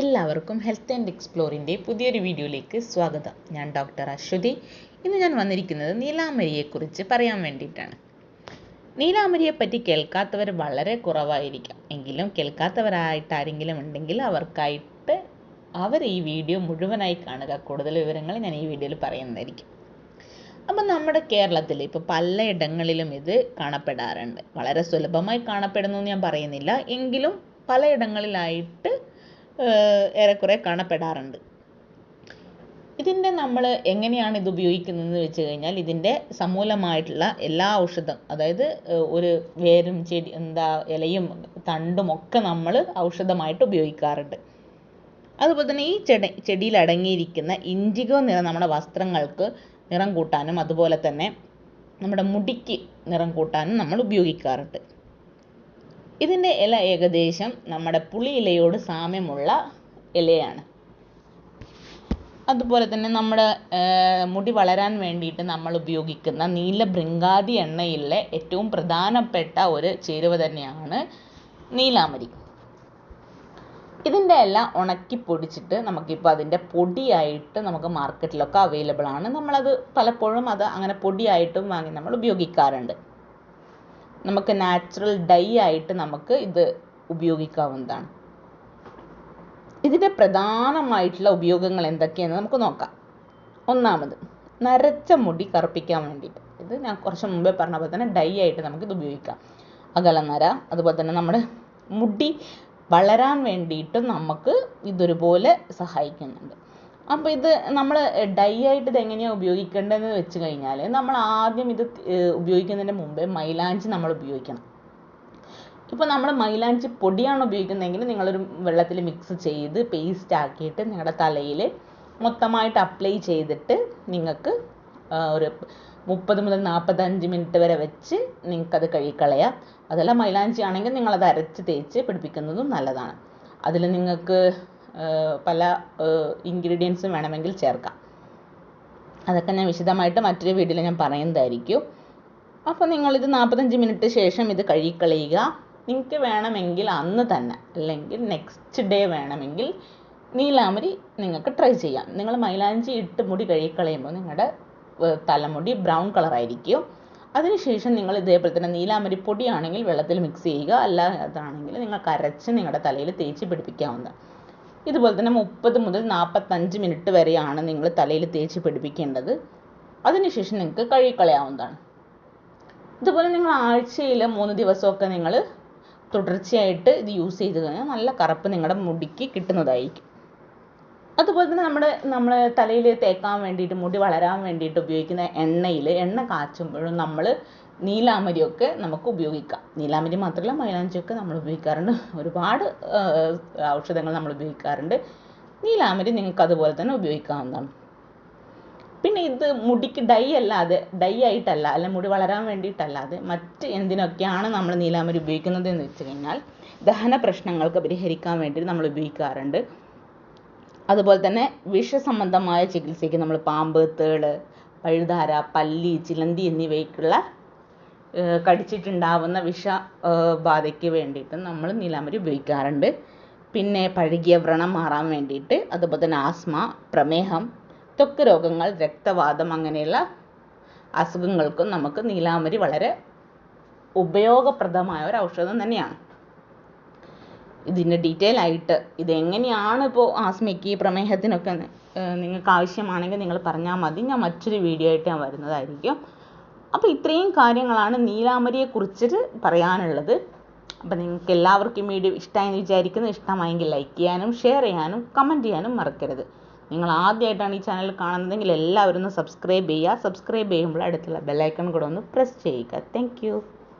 എല്ലാവർക്കും health and എക്സ്പ്ലോറിന്റെ പുതിയൊരു വീഡിയോയിലേക്ക് സ്വാഗതം. ഞാൻ ഡോക്ടർ അശ്വതി. ഇന്ന് ഞാൻ വന്നിരിക്കുന്നത് നീലാമരിയെക്കുറിച്ച് പറയാൻ വേണ്ടിയിട്ടാണ്. നീലാമരിയെപ്പറ്റി പറ്റി കേൾക്കാത്തവർ വളരെ കുറവായിരിക്കാം. എങ്കിലും കേൾക്കാത്തവരായിട്ട് ആരെങ്കിലും ഉണ്ടെങ്കിൽ അവർക്കായിട്ട് അവർ ഈ വീഡിയോ മുഴുവനായി കാണുക. കൂടുതൽ വിവരങ്ങൾ ഞാൻ ഈ വീഡിയോയിൽ പറയുന്നതായിരിക്കും. അപ്പം നമ്മുടെ കേരളത്തിൽ ഇപ്പോൾ പലയിടങ്ങളിലും ഇത് കാണപ്പെടാറുണ്ട്. വളരെ സുലഭമായി കാണപ്പെടുന്നു എന്ന് ഞാൻ പറയുന്നില്ല. എങ്കിലും പലയിടങ്ങളിലായിട്ട് ഏറെക്കുറെ കാണപ്പെടാറുണ്ട്. ഇതിന്റെ നമ്മൾ എങ്ങനെയാണ് ഇത് ഉപയോഗിക്കുന്നതെന്ന് വെച്ച് കഴിഞ്ഞാൽ ഇതിന്റെ സമൂലമായിട്ടുള്ള എല്ലാ ഔഷധം അതായത് ഒരു വേരും ചെടി എന്താ ഇലയും തണ്ടും ഒക്കെ നമ്മൾ ഔഷധമായിട്ട് ഉപയോഗിക്കാറുണ്ട്. അതുപോലെ തന്നെ ഈ ചെടി ചെടിയിൽ അടങ്ങിയിരിക്കുന്ന ഇൻഡിഗോ നിറം നമ്മുടെ വസ്ത്രങ്ങൾക്ക് നിറം കൂട്ടാനും അതുപോലെ തന്നെ നമ്മുടെ മുടിക്ക് നിറം കൂട്ടാനും നമ്മൾ ഉപയോഗിക്കാറുണ്ട്. ഇതിന്റെ ഇല ഏകദേശം നമ്മുടെ പുളി ഇലയോട് സാമ്യമുള്ള ഇലയാണ്. അതുപോലെ തന്നെ നമ്മുടെ മുടി വളരാൻ വേണ്ടിയിട്ട് നമ്മൾ ഉപയോഗിക്കുന്ന നീല ഭൃങ്കാതി എണ്ണയിലെ ഏറ്റവും പ്രധാനപ്പെട്ട ഒരു ചേരുവ തന്നെയാണ് നീലാമരി. ഇതിന്റെ എല്ലാം ഉണക്കി പൊടിച്ചിട്ട് നമുക്കിപ്പോൾ അതിന്റെ പൊടിയായിട്ട് നമുക്ക് മാർക്കറ്റിലൊക്കെ അവൈലബിൾ ആണ്. നമ്മളത് പലപ്പോഴും അത് അങ്ങനെ പൊടിയായിട്ടും വാങ്ങി നമ്മൾ ഉപയോഗിക്കാറുണ്ട്. നമുക്ക് നാച്ചുറൽ ഡൈ ആയിട്ട് നമുക്ക് ഇത് ഉപയോഗിക്കാവുന്നതാണ്. ഇതിന്റെ പ്രധാനമായിട്ടുള്ള ഉപയോഗങ്ങൾ എന്തൊക്കെയാണെന്ന് നമുക്ക് നോക്കാം. ഒന്നാമത് നരച്ച മുടി കറുപ്പിക്കാൻ വേണ്ടിയിട്ട്. ഇത് ഞാൻ കുറച്ച് മുമ്പേ പറഞ്ഞ പോലെ തന്നെ ഡൈ ആയിട്ട് നമുക്കിത് ഉപയോഗിക്കാം. അകലനര അതുപോലെ തന്നെ നമ്മുടെ മുടി വളരാൻ വേണ്ടിയിട്ടും നമുക്ക് ഇതൊരുപോലെ സഹായിക്കുന്നുണ്ട്. അപ്പോൾ ഇത് നമ്മൾ ഡൈ ആയിട്ട് ഇത് എങ്ങനെയാണ് ഉപയോഗിക്കേണ്ടതെന്ന് വെച്ച് കഴിഞ്ഞാൽ നമ്മൾ ആദ്യം ഇത് ഉപയോഗിക്കുന്നതിന് മുമ്പേ മൈലാഞ്ചി നമ്മൾ ഉപയോഗിക്കണം. ഇപ്പോൾ നമ്മൾ മൈലാഞ്ചി പൊടിയാണ് ഉപയോഗിക്കുന്നതെങ്കിൽ നിങ്ങളൊരു വെള്ളത്തിൽ മിക്സ് ചെയ്ത് പേസ്റ്റ് ആക്കിയിട്ട് നിങ്ങളുടെ തലയിൽ മൊത്തമായിട്ട് അപ്ലൈ ചെയ്തിട്ട് നിങ്ങൾക്ക് ഒരു മുപ്പത് മുതൽ നാൽപ്പത്തഞ്ച് മിനിറ്റ് വരെ വെച്ച് നിങ്ങൾക്കത് കഴുകിക്കളയാം. അതല്ല മൈലാഞ്ചി ആണെങ്കിൽ നിങ്ങളത് അരച്ച് തേച്ച് പിടിപ്പിക്കുന്നതും നല്ലതാണ്. അതിൽ നിങ്ങൾക്ക് പല ഇൻഗ്രീഡിയൻസും വേണമെങ്കിൽ ചേർക്കാം. അതൊക്കെ ഞാൻ വിശദമായിട്ട് മറ്റൊരു വീഡിയോയിൽ ഞാൻ പറയുന്നതായിരിക്കും. അപ്പോൾ നിങ്ങളിത് നാൽപ്പത്തഞ്ച് മിനിറ്റ് ശേഷം ഇത് കഴുകിക്കളയുക. നിങ്ങൾക്ക് വേണമെങ്കിൽ അന്ന് തന്നെ അല്ലെങ്കിൽ നെക്സ്റ്റ് ഡേ വേണമെങ്കിൽ നീലാമരി നിങ്ങൾക്ക് ട്രൈ ചെയ്യാം. നിങ്ങൾ മൈലാഞ്ചി ഇട്ട് മുടി കഴുകിക്കളയുമ്പോൾ നിങ്ങളുടെ തലമുടി ബ്രൗൺ കളറായിരിക്കും അതിനുശേഷം നിങ്ങൾ ഇതേപോലെ തന്നെ നീലാമരി പൊടിയാണെങ്കിൽ വെള്ളത്തിൽ മിക്സ് ചെയ്യുക. അല്ല അതാണെങ്കിൽ നിങ്ങൾക്ക് അരച്ച് നിങ്ങളുടെ തലയിൽ തേച്ച് പിടിപ്പിക്കാവുന്നതാണ്. ഇതുപോലെ തന്നെ മുപ്പത് മുതൽ നാൽപ്പത്തഞ്ച് മിനിറ്റ് വരെയാണ് നിങ്ങൾ തലയിൽ തേച്ച് പിടിപ്പിക്കേണ്ടത്. അതിനുശേഷം നിങ്ങൾക്ക് കഴുകിക്കളയാവുന്നതാണ്. ഇതുപോലെ നിങ്ങൾ ആഴ്ചയിൽ മൂന്ന് ദിവസമൊക്കെ നിങ്ങൾ തുടർച്ചയായിട്ട് ഇത് യൂസ് ചെയ്ത് കഴിഞ്ഞാൽ നല്ല കറുപ്പ് നിങ്ങളുടെ മുടിക്ക് കിട്ടുന്നതായിരിക്കും. അതുപോലെ തന്നെ നമ്മുടെ നമ്മൾ തലയിൽ തേക്കാൻ വേണ്ടിയിട്ട് മുടി വളരാൻ വേണ്ടിയിട്ട് ഉപയോഗിക്കുന്ന എണ്ണയിൽ എണ്ണ കാച്ചുമ്പോഴും നമ്മൾ നീലാമരിയൊക്കെ നമുക്ക് ഉപയോഗിക്കാം. നീലാമരി മാത്രമല്ല മൈലാഞ്ചിയൊക്കെ നമ്മൾ ഉപയോഗിക്കാറുണ്ട്. ഒരുപാട് ഔഷധങ്ങൾ നമ്മൾ ഉപയോഗിക്കാറുണ്ട്. നീലാമരി നിങ്ങൾക്ക് അതുപോലെ തന്നെ ഉപയോഗിക്കാവുന്നതാണ്. പിന്നെ ഇത് മുടിക്ക് ഡൈ അല്ലാതെ ഡൈ ആയിട്ടല്ല അല്ല മുടി വളരാൻ വേണ്ടിയിട്ടല്ലാതെ മറ്റ് എന്തിനൊക്കെയാണ് നമ്മൾ നീലാമരി ഉപയോഗിക്കുന്നത് എന്ന് വെച്ച് കഴിഞ്ഞാൽ ദഹന പ്രശ്നങ്ങൾക്ക് പരിഹരിക്കാൻ വേണ്ടി നമ്മൾ ഉപയോഗിക്കാറുണ്ട്. അതുപോലെ തന്നെ വിഷസംബന്ധമായ ചികിത്സയ്ക്ക് നമ്മൾ പാമ്പ് തേൾ പഴുതാര പല്ലി ചിലന്തി എന്നിവയ്ക്കുള്ള കടിച്ചിട്ടുണ്ടാവുന്ന വിഷ ബാധയ്ക്ക് വേണ്ടിയിട്ട് നമ്മൾ നീലാമരി ഉപയോഗിക്കാറുണ്ട്. പിന്നെ പഴകിയ വ്രണം മാറാൻ വേണ്ടിയിട്ട് അതുപോലെ തന്നെ ആസ്മ പ്രമേഹം ത്വക്ക് രോഗങ്ങൾ രക്തവാതം അങ്ങനെയുള്ള അസുഖങ്ങൾക്കും നമുക്ക് നീലാമരി വളരെ ഉപയോഗപ്രദമായ ഒരു ഔഷധം തന്നെയാണ്. ഇതിന്റെ ഡീറ്റെയിൽ ആയിട്ട് ഇത് എങ്ങനെയാണ് ഇപ്പോൾ ആസ്മയ്ക്ക് പ്രമേഹത്തിനൊക്കെ നിങ്ങൾക്ക് ആവശ്യമാണെങ്കിൽ നിങ്ങൾ പറഞ്ഞാൽ മതി. ഞാൻ മറ്റൊരു വീഡിയോ ആയിട്ട് ഞാൻ വരുന്നതായിരിക്കും. അപ്പോൾ ഇത്രയും കാര്യങ്ങളാണ് നീലാമരിയെ കുറിച്ചിട്ട് പറയാനുള്ളത്. അപ്പോൾ നിങ്ങൾക്ക് എല്ലാവർക്കും വീഡിയോ ഇഷ്ടമായെന്ന് വിചാരിക്കുന്നു. ഇഷ്ടമായെങ്കിൽ ലൈക്ക് ചെയ്യാനും ഷെയർ ചെയ്യാനും കമന്റ് ചെയ്യാനും മറക്കരുത്. നിങ്ങൾ ആദ്യമായിട്ടാണ് ഈ ചാനൽ കാണുന്നതെങ്കിൽ എല്ലാവരും ഒന്ന് സബ്സ്ക്രൈബ് ചെയ്യുക. സബ്സ്ക്രൈബ് ചെയ്യുമ്പോൾ അടുത്തുള്ള ബെല്ലൈക്കൺ കൂടെ ഒന്ന് പ്രസ് ചെയ്യുക. താങ്ക്